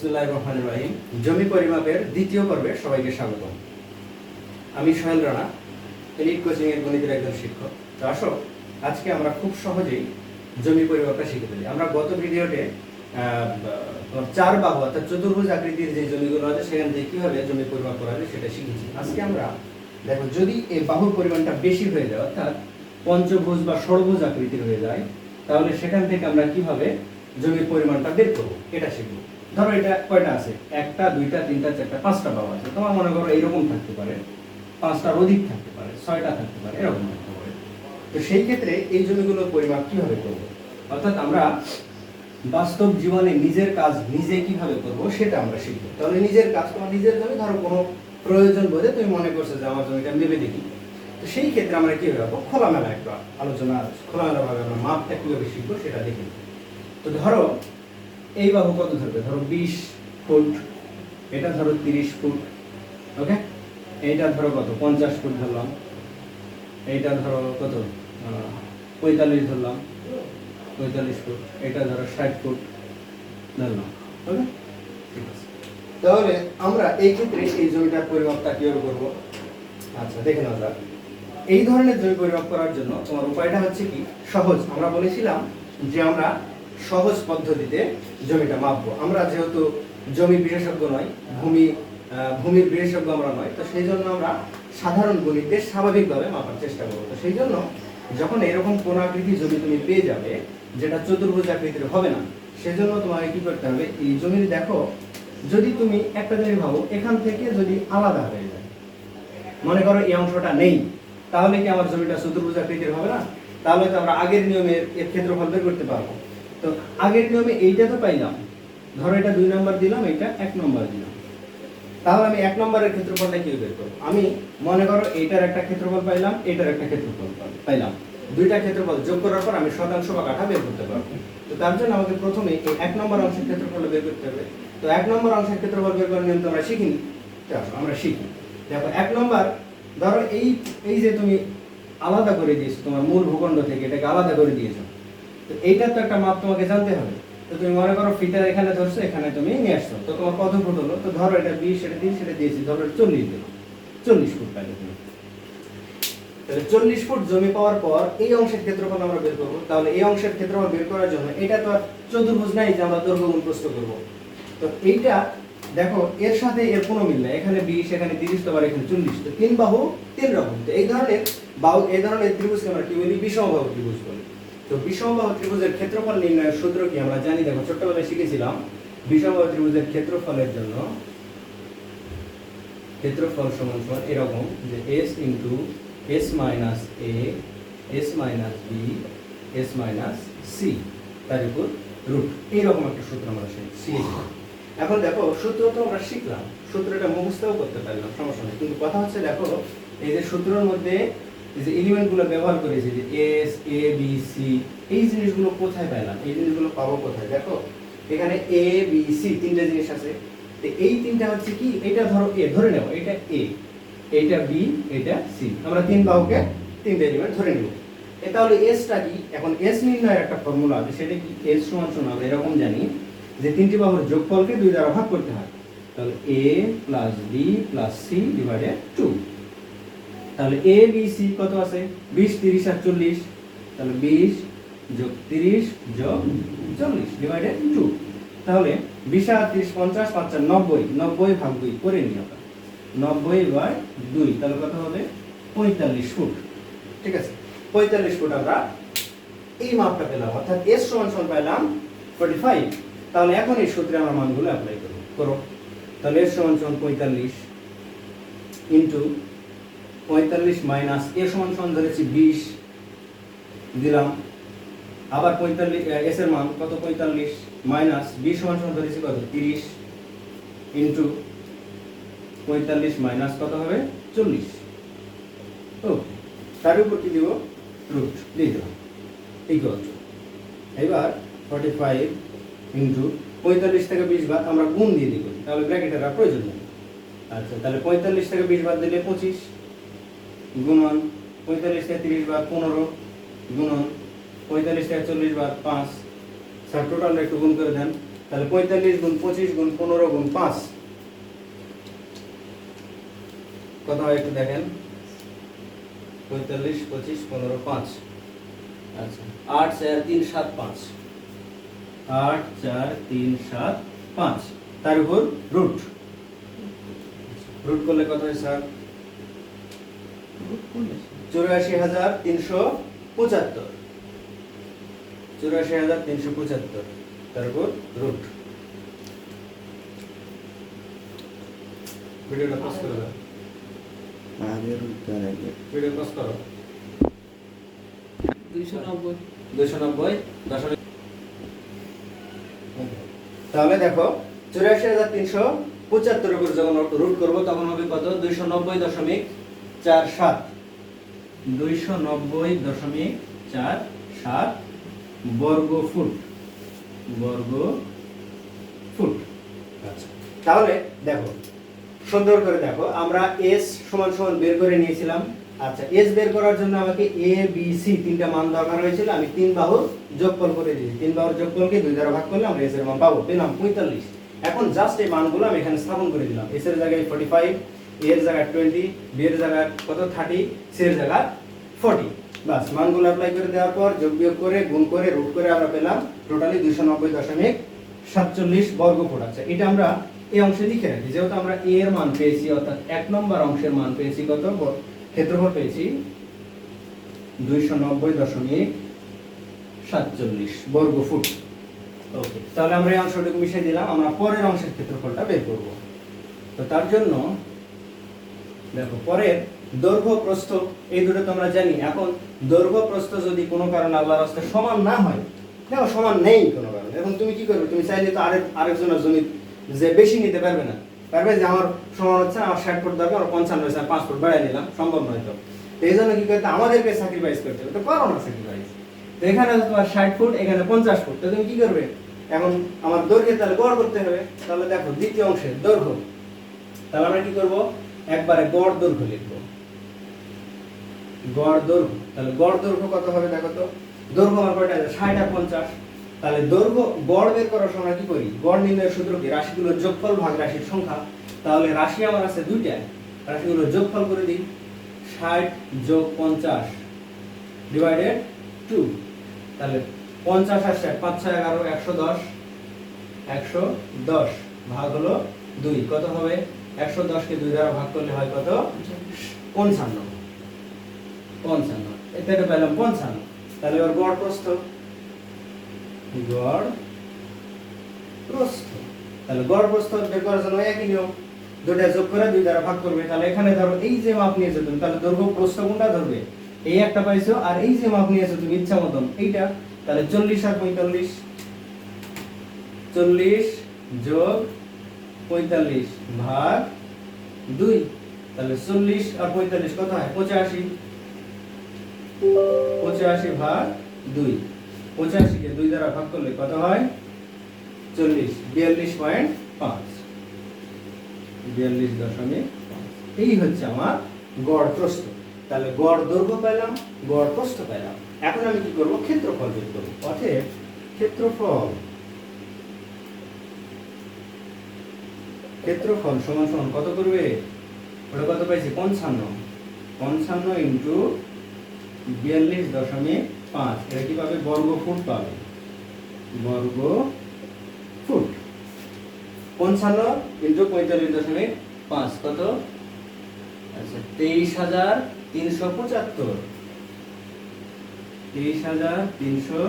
বিসমুল্লাহ জমি পরিমাপের দ্বিতীয় পর্বে সবাইকে আমি সোহেল রানা, এলিট গণিতের একজন শিক্ষক। তো আসো, আজকে আমরা খুব সহজেই জমি পরিমাপটা শিখে ফেলি। আমরা গত ভিডিওতে চার বাহু, অর্থাৎ চতুর্ভুজ আকৃতির যে জমিগুলো আছে, সেখান থেকে কীভাবে জমি পরিমাপ করা যায় সেটা শিখেছি। আজকে আমরা, দেখো, যদি এই বাহুর পরিমাণটা বেশি হয়ে যায়, অর্থাৎ পঞ্চভুজ বা ষড়ভুজ আকৃতির হয়ে যায়, তাহলে সেখান থেকে আমরা কীভাবে জমির পরিমাণটা বের করব? এটা শিখব। ধরো এটা কয়টা আছে? একটা, দুইটা, তিনটা, চারটা, পাঁচটা বাহু আছে। তোমার মনে করো এইরকম থাকতে পারে। পাঁচটার অধিক থাকতে পারে, ছয়টা থাকতে পারে, এরকম থাকতে পারে। তো সেই ক্ষেত্রে এই জমিগুলোর পরিমাপ কীভাবে করব? অর্থাৎ আমরা বাস্তব জীবনে নিজের কাজ নিজে কীভাবে করব সেটা আমরা শিখব। তাহলে নিজের কাজ তোমার নিজের জমি, ধরো কোনো প্রয়োজন বোধে তুমি মনে করছ যে আমার জমিটা ভেবে দেখি। তো সেই ক্ষেত্রে আমরা কি ভাবো খোলামেলা একটা আলোচনা খোলামেলা ভাবে আমরা মাপটা কীভাবে শিখব সেটা দেখি তো ধরো এই বাহু কত ধরবে? ধরো বিশ ফুট, এটা ধরো তিরিশ ফুট ওকে এইটা ধরো কত? পঞ্চাশ ফুট ধরলাম। এইটা ধরো কত? পঁয়তাল্লিশ ধরলাম। পঁয়তাল্লিশ ফুট, এটা ধরো ষাট ফুট ধরলাম ওকে ঠিক আছে। তাহলে আমরা এই ক্ষেত্রে এই জমিটার পরিমাপটা কীভাবে করব? আচ্ছা দেখে নেওয়া যাক। এই ধরনের জমি পরিমাপ করার জন্য তোমার উপায়টা হচ্ছে কি? সহজ। আমরা বলেছিলাম যে আমরা সহজ পদ্ধতিতে জমিটা মাপবো। আমরা যেহেতু জমি বিশেষজ্ঞ নয়, ভূমি ভূমির বিশেষজ্ঞ আমরা নয়, তো সেই জন্য আমরা সাধারণ গণিতে স্বাভাবিকভাবে মাপার চেষ্টা করব। তো সেই জন্য যখন এরকম কোন আকৃতি জমি তুমি পেয়ে যাবে, যেটা চতুর্ভুজ আকৃতির হবে না সেজন্য তোমাকে কি করতে হবে, এই জমির দেখো, যদি তুমি একটা জিনিস ভাবো, এখান থেকে যদি আলাদা হয়ে যায়, মনে করো এই অংশটা নেই, তাহলে কি আমার জমিটা চতুর্ভুজ আকৃতির হবে না? তাহলে তো আমরা আগের নিয়মে এর ক্ষেত্রফল বের করতে পারব। তো আগের নিয়মে এইটা তো পাইলাম। ধরো এটা দুই নম্বর দিলাম এটা এক নম্বর দিলাম। তাহলে আমি এক নম্বরের ক্ষেত্রফলটা কি বের করব? আমি মনে করো এইটার একটা ক্ষেত্রফল পাইলাম এটার একটা ক্ষেত্রফল পাইলাম। দুইটা ক্ষেত্রফল যোগ করার পর আমি শতাংশ বা কাঠা বের করতে পারব। তো তার জন্য আমাকে প্রথমে এই এক নম্বর অংশের ক্ষেত্রফল বের করতে হবে। তো এক নম্বর অংশের ক্ষেত্রফল বের করার নিয়ম তো আমরা শিখিনি। আসো, আমরা শিখি। দেখো এক নম্বর ধরো এই এই যে তুমি আলাদা করে দিয়েছ তোমার মূল ভূখণ্ড থেকে এটাকে আলাদা করে দিয়েছ। তো এইটার তো একটা মাপ তোমাকে জানতে হবে। তো তুমি মনে করো ফিটার এখানে ধরছো, এখানে তুমি নিয়ে আসছো। তো তোমার কত ফুট হলো? তো ধরো এটা বিশ, এটা তিরিশ, এটা দিয়েছি, ধরো চল্লিশ দিল চল্লিশ ফুট পাইলে তুমি। চল্লিশ ফুট জমি পাওয়ার পর এই অংশের ক্ষেত্রফল আমরা বের করব। তাহলে এই অংশের ক্ষেত্রফল বের করার জন্য এটা তো আর চতুর্ভুজ নাই যে আমরা দৈর্ঘ্য গুণ প্রস্থ করব। তো এইটা দেখো, এর সাথে এর কোনো মিল নাই। এখানে বিশ, এখানে তিরিশ, তোমার এখানে চল্লিশ। তো তিন বাহু, তিন রকম। তো এই ধরনের বাহু, এই ধরনের ত্রিভুজকে আমরা কি বলি? বিষম বাহু ত্রিভুজ বলি। তো বিষম বাহু ত্রিভুজের ক্ষেত্রফল নির্ণয়ের সূত্র কি আমরা জানি? দেখো ছোট্টবেলায় শিখেছিলাম বিষম বাহু ত্রিভুজের ক্ষেত্রফলের জন্য ক্ষেত্রফল সমান সমান এরকম যে S into S minus A S minus B S minus C তার উপর রুট এইরকম একটা সূত্র আমরা শিখেছি। এখন দেখো সূত্র তো আমরা শিখলাম সূত্রটা মুখস্থও করতে পারলাম সমস্যা নেই। কিন্তু কথা হচ্ছে দেখো এই যে সূত্রের মধ্যে এই যে এলিমেন্টগুলো ব্যবহার করেছি যে এস এ বি সি এই জিনিসগুলো কোথায় পেলাম এই জিনিসগুলো পাবো কোথায়? দেখো, এখানে এ বি সি তিনটা জিনিস আছে। তো এই তিনটা হচ্ছে কি? এটা ধরো এ ধরে নেব, এটা এ এটা বি এটা সি আমরা তিন বাহুকে তিনটা এলিমেন্ট ধরে নেব। তাহলে এসটা কি? এখন এস নির্ণয়ের একটা ফর্মুলা আছে, সেটা কি? এস সমান সমান আমরা এরকম জানি যে তিনটি বাহুর যোগফলকে দুই দ্বারা ভাগ করতে হয়। তাহলে A plus B plus C divided two তাহলে এ বি সি কত আছে? বিশ, তিরিশ আর চল্লিশ। তাহলে বিশ যোগ তিরিশ যোগ চল্লিশ ডিভাইডেড টু তাহলে বিশ আর তিরিশ পঞ্চাশ আর নব্বই। নব্বই ভাগ দুই করে নিই আমরা। নব্বই বাই দুই, তাহলে কত হবে? পঁয়তাল্লিশ ফুট। ঠিক আছে? পঁয়তাল্লিশ ফুট আমরা এই মাপটা পেলাম। অর্থাৎ এস সমান সমান পেলাম ফোর্টি ফাইভ তাহলে এখন এই সূত্রে আমার মানগুলো অ্যাপ্লাই করব। করো। তাহলে এস সমান সমান পঁয়তাল্লিশ ইন্টু পঁয়তাল্লিশ মাইনাস এ সমান সমান ধরেছি বিশ দিলাম। আবার পঁয়তাল্লিশ এস এর মান কত? পঁয়তাল্লিশ মাইনাস বিশ সমান সমান ধরেছি কত? তিরিশ ইন্টু পঁয়তাল্লিশ মাইনাস কত হবে? চল্লিশ। ও তার উপর কি দিব? রুট দিয়ে দিলাম। ইকুয়াল টু এবার ফর্টি ফাইভ ইন্টু পঁয়তাল্লিশ থেকে বিশ বাদ আমরা গুণ দিয়ে দিব। তাহলে ব্র্যাকেটের প্রয়োজন নেই। আচ্ছা তাহলে পঁয়তাল্লিশ থেকে বিশ বাদ দিলে পঁচিশ। গুণন পঁয়তাল্লিশ তিরিশ বাদ পনেরো, গুণন পঁয়তাল্লিশ চল্লিশ বাদ পাঁচ। স্যার টোটালটা একটু গুণ করে দেন। তাহলে পঁয়তাল্লিশ গুণ পঁচিশ গুণ পনেরো গুণ পাঁচ। কত হয় একটু দেখেন। পঁয়তাল্লিশ, পঁচিশ, পনেরো, পাঁচ। আচ্ছা। আট, চার, তিন, সাত, পাঁচ। আট, চার, তিন, সাত, পাঁচ। তার উপর রুট রুট করলে কত হয়, স্যার? চুরাশি হাজার তিনশো পঁচাত্তর। চুরাশি হাজার তিনশো পঁচাত্তর তার উপর রুট ভিডিওটা পজ করে দাও। আগে ভিডিও পজ করো। দুইশো নব্বই। দুশো নব্বই দশমিক। তাহলে দেখো চুরাশি হাজার তিনশো পঁচাত্তর উপর যখন রুট করব তখন হবে কত? দুইশো নব্বই দশমিক চার সাত। দুইশো নব্বই দশমিক চার সাত বর্গ ফুট বর্গ ফুট আচ্ছা তাহলে দেখো, সুন্দর করে দেখো, আমরা এস সমান সমান বের করে নিয়েছিলাম। আচ্ছা এস বের করার জন্য আমাকে এ বি সি তিনটা মান দরকার হয়েছিল। আমি তিন বাহুর যোগফল করে দিয়েছি। তিন বাহুর যোগফলকে দুই দ্বারা ভাগ করলে আমরা এস এর মান পাবো। পেলাম পঁয়তাল্লিশ। এখন জাস্ট এই মানগুলো আমি এখানে স্থাপন করে দিলাম। এস এর জায়গায় ফোর্টি ফাইভ এর জায়গায় টোয়েন্টি বি এর জায়গায় কত থার্টি সি এর জায়গায় ফোর্টি বাস, মানগুলো অ্যাপ্লাই করে দেওয়ার পর যোগ বিয়োগ করে, গুণ করে রুট করে আমরা পেলাম টোটালি দুইশো নব্বই দশমিক সাতচল্লিশ বর্গ ফুট আছে। এটা আমরা এই অংশে লিখে রাখি। যেহেতু আমরা এ এর মান পেয়েছি, অর্থাৎ এক নম্বর অংশের মান পেয়েছি, কত? ক্ষেত্রফল পেয়েছি দুইশো নব্বই দশমিক সাতচল্লিশ বর্গ ফুট। ওকে তাহলে আমরা এই অংশটুকু মিশিয়ে দিলাম। আমরা পরের অংশের ক্ষেত্রফলটা বের করব। তো তার জন্য দেখো, পরের দৈর্ঘ্য প্রস্থ এই দুটো তোমরা জানি। এখন দৈর্ঘ্য প্রস্থ যদি কোনো কারণে আল্লাহর রাস্তায় সমান না হয়, দেখো, সমান নেই কোনো কারণে। এখন তুমি কি করবে? তুমি চাইলে তো আরেক আরেকজনের জমি যে বেশি নিতে পারবে না। পারবে যে আমার সমান হচ্ছে আমার ষাট ফুট দরকার, আমার পঞ্চান্ন হয়েছে পাঁচ ফুট বাড়াই নিলাম, সম্ভব নয় তো। এই জন্য কি করতে আমাদেরকে স্যাক্রিফাইস করতে হবে। তো করো না স্যাক্রিফাইস তো এখানে তোমার ষাট ফুট, এখানে পঞ্চাশ ফুট। তো তুমি কি করবে? এখন আমার দৈর্ঘ্যের তাহলে গড় করতে হবে। তাহলে দেখো, দ্বিতীয় অংশের দৈর্ঘ্য। তাহলে আমরা কি করব? একবারে গড় দৈর্ঘ্য লিখব। গড় দৈর্ঘ্য, তাহলে গড় দৈর্ঘ্য কত হবে দেখো তো? দৈর্ঘ্য আমার কয়টা ষাট আর পঞ্চাশ। তাহলে দৈর্ঘ্য, গড় বের করার সময় কি করি? গড় নির্ণয়ের সূত্র কি? রাশিগুলোর যোগফল ভাগ রাশির সংখ্যা। তাহলে রাশি আমার আছে দুইটা। রাশিগুলোর যোগফল করে দিই। ষাট যোগ পঞ্চাশ ডিভাইডেড টু তাহলে পঞ্চাশ আর ষাট পাঁচ, ছয়, এগারো, একশো দশ। একশো দশ ভাগ হলো দুই। কত হবে? একশো দশকে দুই দ্বারা ভাগ করলে হয় কত? পঞ্চান্ন। পঞ্চান্ন। পেলাম পঞ্চান্ন। তাহলে এবার গড় প্রস্থ? গড় প্রস্থ। তাহলে গড় প্রস্থ বের করার জন্য একই নিয়ম। দুটা যোগ করে দুই দ্বারা ভাগ করবে। তাহলে এখানে ধরো এই যে মাপ নিয়েছো তুমি, তাহলে দৈর্ঘ্য প্রস্থ কোনটা ধরবে? এই একটা পাইছো আর এই যে মাপ নিয়েছো তুমি ইচ্ছা মতন, এইটা। তাহলে চল্লিশ আর পঁয়তাল্লিশ। চল্লিশ যোগ পঁয়তাল্লিশ ভাগ দুই, তাহলে চল্লিশ আর পঁয়তাল্লিশ কত হয়? পঁচাশি। পঁচাশি ভাগ দুই। পঁচাশিকে দুই দ্বারা ভাগ করলে কত হয়? চল্লিশ। বিয়াল্লিশ পয়েন্ট পাঁচ। বিয়াল্লিশ দশমিক। এই হচ্ছে আমার গড় প্রস্থ। তাহলে গড় দৈর্ঘ্য পেলাম, গড় প্রস্থ পেলাম। এখন আমি কি করব? ক্ষেত্রফল বের করব। অতএব ক্ষেত্রফল ক্ষেত্রফল সমান সমান কত করবে? ওটা কত পাইছি? পঞ্চান্ন। পঞ্চান্ন ইন্টু বিয়াল্লিশ দশমিক পাঁচ। এটা কি পাবে বর্গ ফুট পাবে। বর্গ ফুট পঞ্চান্ন ইন্টু পঁয়তাল্লিশ দশমিক পাঁচ। কত? আচ্ছা তেইশ হাজার তিনশো পঁচাত্তর। তেইশ হাজার তিনশো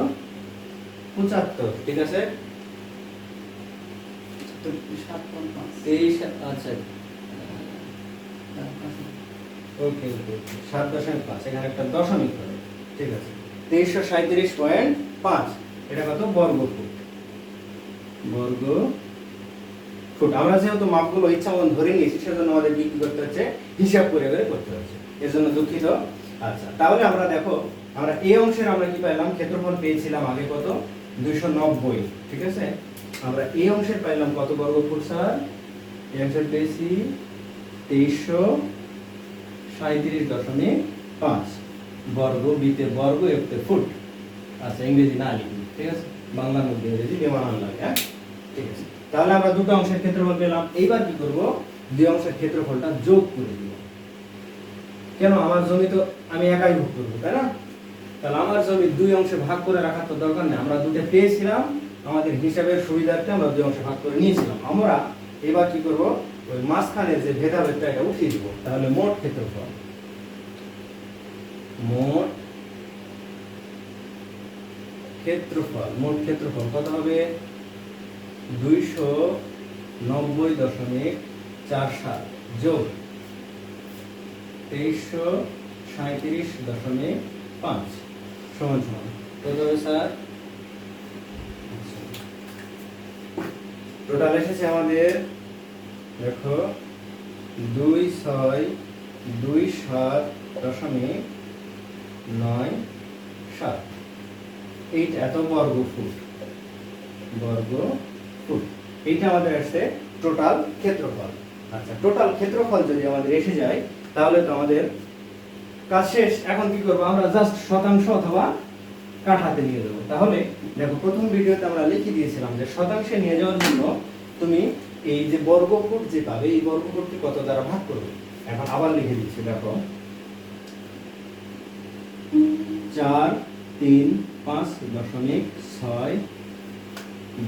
পঁচাত্তর। ঠিক আছে? তেইশ আচ্ছা। ওকে ওকে সাত দশমিক পাঁচ এখানে একটা দশমিক হবে। ঠিক আছে। তেইশশো সাঁত্রিশ পয়েন্ট পাঁচ। এটা কত? বর্গ ফুট। বর্গ ফুট। আমরা যেহেতু মাপগুলো ইচ্ছা মতন ধরে নিয়েছি সেজন্য আমাদের কি করতে হচ্ছে? হিসাব করে করে করতে হচ্ছে। এর জন্য দুঃখিত। আচ্ছা তাহলে আমরা দেখো আমরা এই অংশের আমরা কি পেলাম ক্ষেত্রফল পেয়েছিলাম আগে কত? দুইশো নব্বই। ঠিক আছে? আমরা এই অংশের পাইলাম কত বর্গ ফুট, স্যার? এই অংশের পেয়েছি তেইশশো সাঁত্রিশ দশমিক পাঁচ বর্গ বিতে বর্গ এফতে ফুট। আচ্ছা ইংরেজি না লিখি, ঠিক আছে? বাংলার মধ্যে ইংরেজি বেমানান লাগে হ্যাঁ? ঠিক আছে। তাহলে আমরা দুটো অংশের ক্ষেত্রফল পেলাম। এইবার কি করব? দুই অংশের ক্ষেত্রফলটা যোগ করে দিব। কেন? আমার জমি তো আমি একাই ভোগ করব, তাই না? তাহলে আমার জমি দুই অংশে ভাগ করে রাখার তো দরকার নেই। আমরা দুটো পেয়েছিলাম আমাদের হিসাবের সুবিধার্থে আমরা দুই অংশে ভাগ করে নিয়েছিলাম। আমরা এবার কি করব? ওই মাঝখানের যে ভেদাভেদটা, এটা উঠিয়ে দিব। তাহলে মোট ক্ষেত্রফল। মোট ক্ষেত্রফল মোট ক্ষেত্রফল কত হবে? দুইশো নব্বই দশমিক চার সাত। যোগ তেইশশো সাঁত্রিশ দশমিক পাঁচ। সমান সমান। কত হবে, স্যার? টোটাল এসেছে আমাদের, দেখো, দুই ছয় দুই সাত দশমিক নয় সাত। এইটা এত বর্গ ফুট বর্গ ফুট এইটা আমাদের আসছে টোটাল ক্ষেত্রফল। আচ্ছা টোটাল ক্ষেত্রফল যদি আমাদের এসে যায়, তাহলে তো আমাদের কাজ শেষ। এখন কি করব আমরা? জাস্ট শতাংশ অথবা কাঠাতে নিয়ে যাব তাহলে দেখো, প্রথম ভিডিওতে আমরা লিখে দিয়েছিলাম যে শতাংশে নিয়ে যাওয়ার জন্য তুমি এই যে বর্গ ফুট যে পাবে, এই বর্গ ফুটকে কত দ্বারা ভাগ করবে? এখন আবার লিখে দিচ্ছি, দেখো। চার, তিন, পাঁচ দশমিক ছয়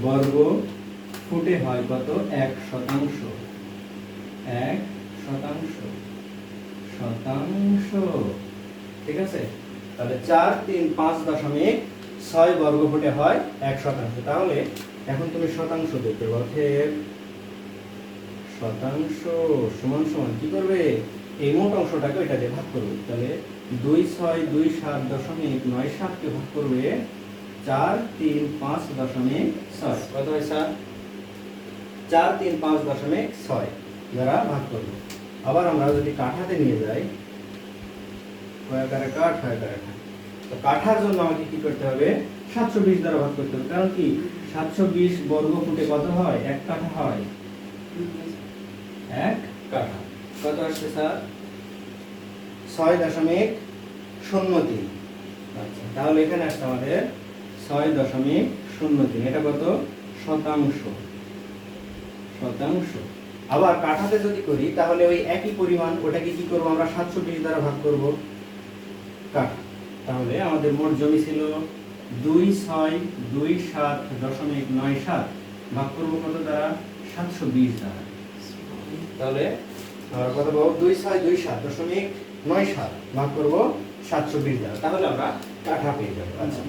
বর্গ ফুটে হয় কত? এক শতাংশ। এক শতাংশ। শতাংশ। ঠিক আছে? তাহলে চার তিন পাঁচ দশমিক ছয় বর্গ ফুটে হয় এক শতাংশ। তাহলে এখন তুমি শতাংশ দেখবে অর্থের শতাংশ সমান সমান কি করবে? এই মোট অংশটাকে ওইটা দিয়ে ভাগ করবে। তাহলে দুই ছয় দুই সাত দশমিক নয় সাতকে ভাগ করবে চার তিন পাঁচ দশমিক ছয়। কত হয় স্যার চার তিন পাঁচ দশমিক ছয়। দ্বারা ভাগ করবে। আবার আমরা যদি কাঠাতে নিয়ে যাই কয়াকারে কাঠ কাঠ তো কাঠার জন্য আমাকে কি করতে হবে? সাতশো বিশ দ্বারা ভাগ করতে হবে। কারণ কি? সাতশো বিশ বর্গ ফুটে কত হয়? এক কাঠা হয়। এক কাঠা। কত আসছে স্যার? ছয় দশমিক শূন্য তিন। আচ্ছা তাহলে এখানে আসছে আমাদের ছয় দশমিক শূন্য তিন। এটা কত? শতাংশ। শতাংশ। আবার কাঠাতে যদি করি, তাহলে ওই একই পরিমাণ, ওটাকে কি করব আমরা সাতশো বিশ দ্বারা ভাগ করব? কাঠা তাহলে আমাদের মোট জমি ছিল দুই ছয় দুই সাত দশমিক নয় সাত। ভাগ করব কত দ্বারা? সাতশো বিশ দ্বারা। তাহলে দুই ছয় দুই সাত দশমিক নয় সাত। ভাগ করব সাতশো বিশ দ্বারা। তাহলে আমরা কাঠা পেয়ে যাব। আচ্ছা।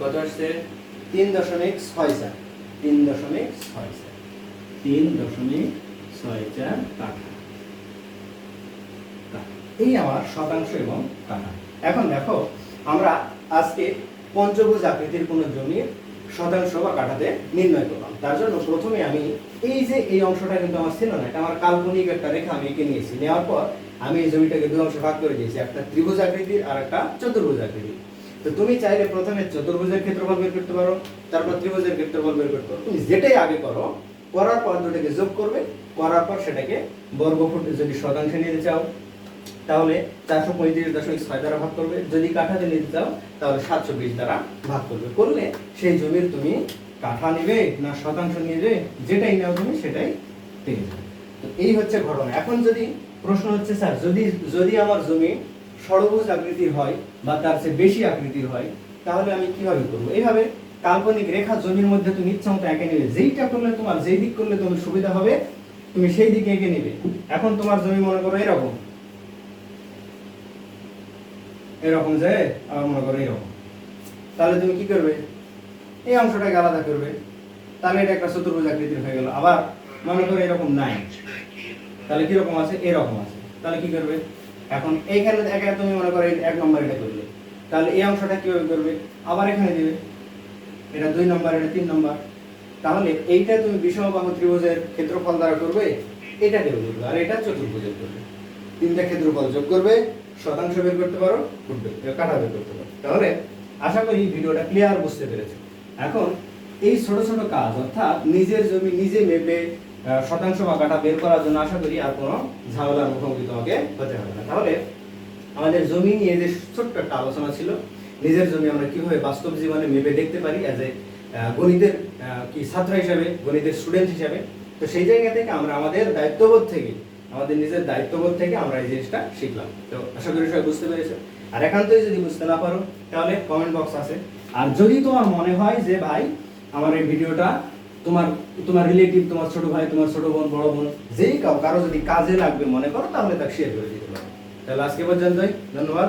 কত আসছে? তিন দশমিক ছয় চার। তিন দশমিক ছয় চার। তিন দশমিক ছয় চার কাঠা। এই আমার শতাংশ এবং কাঠা এখন দেখো, আমরা আজকে পঞ্চভুজ আকৃতির কোন জমির শতাংশ বা কাঠাতে নির্ণয় করলাম। তার জন্য প্রথমে আমি এই যে এই অংশটা কিন্তু আমার ছিল না, এটা আমার কাল্পনিক একটা রেখা আমি এঁকে নিয়েছি। নেওয়ার পর আমি এই জমিটাকে দুই অংশে ভাগ করে দিয়েছি, একটা ত্রিভুজ আকৃতির আর একটা চতুর্ভুজ আকৃতির। তো তুমি চাইলে প্রথমে চতুর্ভুজের ক্ষেত্রফল বের করতে পারো, তারপর ত্রিভুজের ক্ষেত্রফল বের করতে পারো। তুমি যেটাই আগে করো, করার পর দুটাকে যোগ করবে, করার পর সেটাকে বর্গফুট যদি শতাংশে নিতে চাও তাহলে চারশো পঁয়ত্রিশ দশমিক ছয় দ্বারা ভাগ করবে। যদি কাঠাতে নিতে চাও, তাহলে সাতশো বিশ দ্বারা ভাগ করবে। করলে সেই জমির তুমি কাঠা নিবে না শতাংশ নিবে, যেটাই নাও তুমি সেটাই পেয়ে যাবে। তো এই হচ্ছে ঘটনা। এখন যদি প্রশ্ন হচ্ছে, স্যার, যদি যদি আমার জমি ষড়ভুজ আকৃতির হয় বা তার চেয়ে বেশি আকৃতির হয়, তাহলে আমি কীভাবে করব? এইভাবে কাল্পনিক রেখা জমির মধ্যে তুমি ইচ্ছা মতো এঁকে নেবে। যেইটা করলে তোমার, যেই দিক করলে তোমার সুবিধা হবে, তুমি সেই দিকে এঁকে নেবে। এখন তোমার জমি মনে করো এরকম। এরকম যে আবার মনে করো এরকম। তাহলে তুমি কি করবে? এই অংশটাকে আলাদা করবে। তাহলে এটা একটা চতুর্ভুজ আকৃতির হয়ে গেল। আবার মনে করো এরকম নাই। তাহলে কীরকম আছে? এরকম আছে। তাহলে কি করবে? এখন এইখানে একা তুমি মনে করো এক নম্বর এটা করলে। তাহলে এই অংশটা কীভাবে করবে? আবার এখানে দিবে। এটা দুই নম্বর, এটা তিন নম্বর। তাহলে এইটা তুমি বিষমবাহু ত্রিভুজের ক্ষেত্রফল দ্বারা করবে এটা দেবে করবে। আর এটা চতুর্ভুজের করবে। তিনটা ক্ষেত্রফল যোগ করবে। শতাংশ বের করতে পারো ফুট কাঠা বের করতে পারো। তাহলে আশা করি ভিডিওটা ক্লিয়ার বুঝতে পেরেছ। এখন এই ছোট ছোট কাজ, অর্থাৎ নিজের জমি নিজে মেপে শতাংশ বা কাটা বের করার জন্য আশা করি আর কোনো ঝামেলার মুখোমুখি তোমাকে হতে হবে না। তাহলে আমাদের জমি নিয়ে যে ছোট্ট একটা আলোচনা ছিল, নিজের জমি আমরা কীভাবে বাস্তব জীবনে মেপে দেখতে পারি অ্যাজ এ গণিতের কি ছাত্র হিসাবে, গণিতের স্টুডেন্ট হিসাবে, তো সেই জায়গা থেকে আমরা আমাদের দায়িত্ববোধ থেকে আমাদের নিজের দায়িত্ববোধ থেকে আমরা এই জিনিসটা শিখলাম। তো আশা করি সবাই বুঝতে পেরেছ আর একান্তই যদি বুঝতে না পারো, তাহলে কমেন্ট বক্স আছে। আর যদি তোমার মনে হয় যে, ভাই, আমার এই ভিডিওটা তোমার তোমার রিলেটিভ তোমার ছোট ভাই, তোমার ছোট বোন, বড় বোন, যেই কাউ, কারও যদি কাজে লাগবে মনে করো, তাহলে তাকে শেয়ার করে দিতে পারো। তাহলে আজকে পর্যন্তই। ধন্যবাদ।